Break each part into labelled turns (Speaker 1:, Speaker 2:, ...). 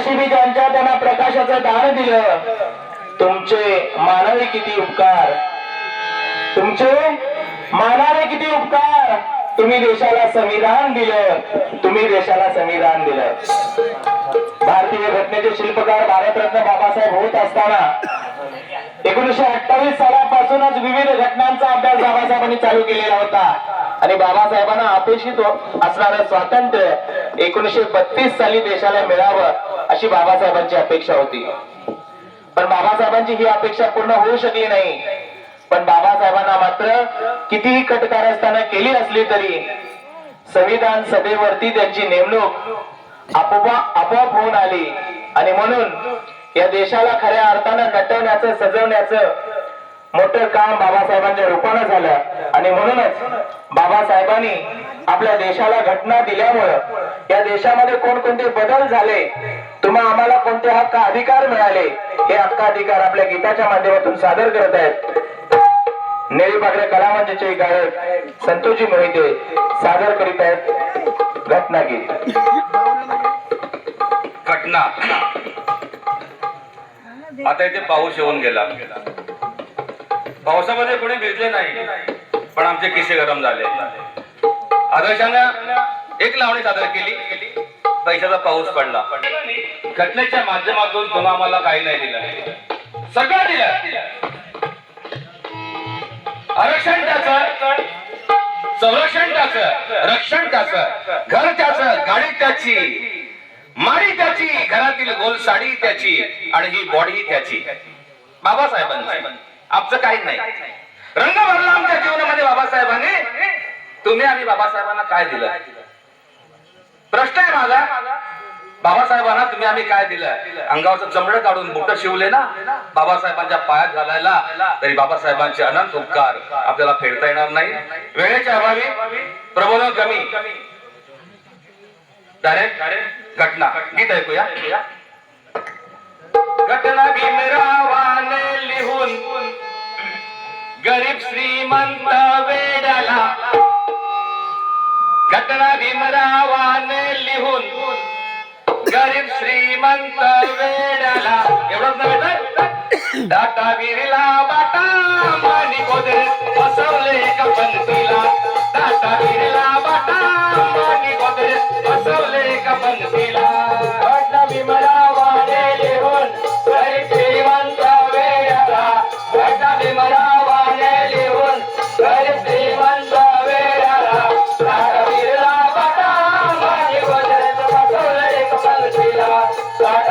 Speaker 1: नशिबी ज्यांच्या त्यांना प्रकाशाचं दान दिलं. तुमचे मानावे किती उपकार. तुमचे मानावे किती उपकार. तुम्ही देशाला संविधान दिलं. तुम्ही देशाला संविधान दिलं. भारतीय घटनेचे शिल्पकार भारतरत्न बाबासाहेब होत असताना एकोणीशे अठ्ठावीस सालापासूनच विविध घटनांचा अभ्यास बाबासाहेबांनी चालू केलेला होता. आणि बाबासाहेबांना अपेक्षित असणारं स्वातंत्र्य एकोणीशे बत्तीस साली देशाला मिळावं. अशी बाबासाहेबांची अपेक्षा होती. पण बाबासाहेबांची ही अपेक्षा पूर्ण होऊ शकली नाही. पण बाबासाहेबांना मात्र कितीही कटकारस्थानं केली असली तरी संविधान सभेवरती त्यांची नेमणूक आपोआप आपोआप होऊन आली. आणि म्हणून या देशाला खऱ्या अर्थानं नटवण्याचं सजवण्याचं मोठं काम बाबासाहेबांच्या रूपानं झालं. आणि म्हणूनच बाबासाहेबांनी आपल्या देशाला घटना दिल्यामुळं या देशामध्ये कोणकोणते बदल झाले किंवा आम्हाला कोणते हक्क अधिकार मिळाले? हे हक्क अधिकार आपल्या गीताच्या माध्यमातून सादर करत आहेत. नेळीपाकडे कला मंचाचे गायक संतोषी मोहिते सादर करीत आहेत. घटना गीत.
Speaker 2: घटना. आता इथे पाऊस येऊन गेला. पावसामध्ये कोणी भिजले नाही पण आमचे किस्से गरम झाले. आदर्शानं एक लावणी सादर केली. पैशाचा पाऊस पडला. घटनेच्या माध्यमातून तुम्हा आम्हाला काही नाही दिलं. सगळं दिलं. आरक्षण त्याचं संरक्षण त्याचं रक्षण त्याच घर त्याच गाडी त्याची माडी त्याची घरातील गोल साडी त्याची आणि ही बॉडी त्याची. बाबासाहेबांची. आमचं काही नाही. रंग भरला आमच्या जीवनामध्ये बाबासाहेबांनी. तुम्ही आणि बाबासाहेबांना काय दिलं? प्रश्न आहे माझा. बाबासाहेबांना तुम्ही आम्ही काय दिलं? अंगावरचं चमडं काढून बुट शिवले ना? बाबासाहेबांच्या पायात घालायला तरी बाबासाहेबांचे अनंत उपकार आपल्याला फेडता येणार नाही. वेळेच्या अभावी प्रबोधन कमी. डायरेक्ट घटना. गीत ऐकूया. घटना भीमरावाने लिहून गरीब श्रीमंत वेडाला घटना भीमरावाने लिहून श्रीमंत वेडला एवढंच नव्हे तर? टाटा विरला बाटा मानी गोदरे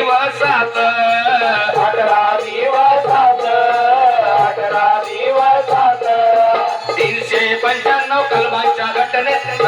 Speaker 1: दिवसात. अकरा
Speaker 2: दिवसात अकरा दिवसात. तीनशे पंच्याण्णव कलमांच्या घटनेत